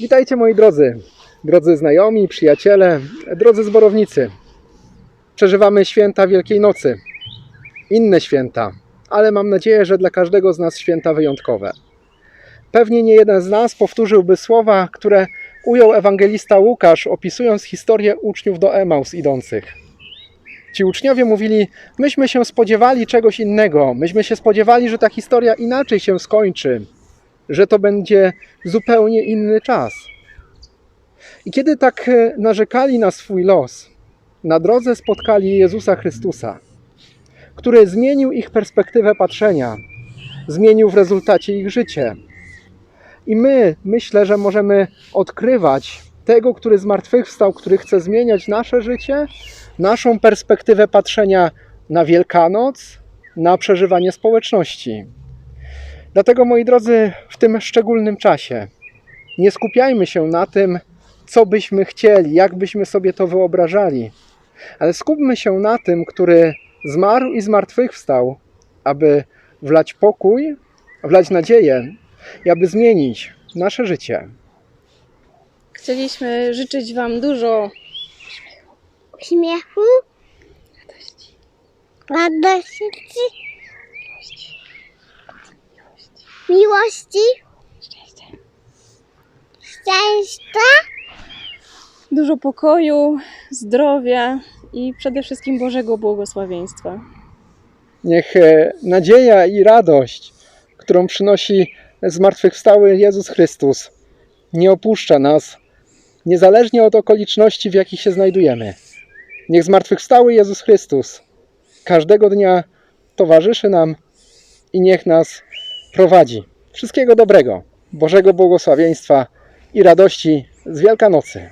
Witajcie moi drodzy, drodzy znajomi, przyjaciele, drodzy zborownicy. Przeżywamy święta Wielkiej Nocy, inne święta, ale mam nadzieję, że dla każdego z nas święta wyjątkowe. Pewnie nie jeden z nas powtórzyłby słowa, które ujął ewangelista Łukasz, opisując historię uczniów do Emaus idących. Ci uczniowie mówili: Myśmy się spodziewali czegoś innego, myśmy się spodziewali, że ta historia inaczej się skończy, że to będzie zupełnie inny czas. I kiedy tak e, narzekali na swój los, na drodze spotkali Jezusa Chrystusa, który zmienił ich perspektywę patrzenia, zmienił w rezultacie ich życie. I my myślę, że możemy odkrywać tego, który zmartwychwstał, który chce zmieniać nasze życie, naszą perspektywę patrzenia na Wielkanoc, na przeżywanie społeczności. Dlatego, moi drodzy, w tym szczególnym czasie nie skupiajmy się na tym, co byśmy chcieli, jak byśmy sobie to wyobrażali, ale skupmy się na tym, który zmarł i zmartwychwstał, aby wlać pokój, wlać nadzieję i aby zmienić nasze życie. Chcieliśmy życzyć Wam dużo śmiechu, radości, miłości, szczęścia, dużo pokoju, zdrowia i przede wszystkim Bożego błogosławieństwa. Niech e, nadzieja i radość, którą przynosi zmartwychwstały Jezus Chrystus, nie opuszcza nas, niezależnie od okoliczności, w jakich się znajdujemy. Niech zmartwychwstały Jezus Chrystus każdego dnia towarzyszy nam i niech nas prowadzi. Wszystkiego dobrego, Bożego błogosławieństwa i radości z Wielkanocy.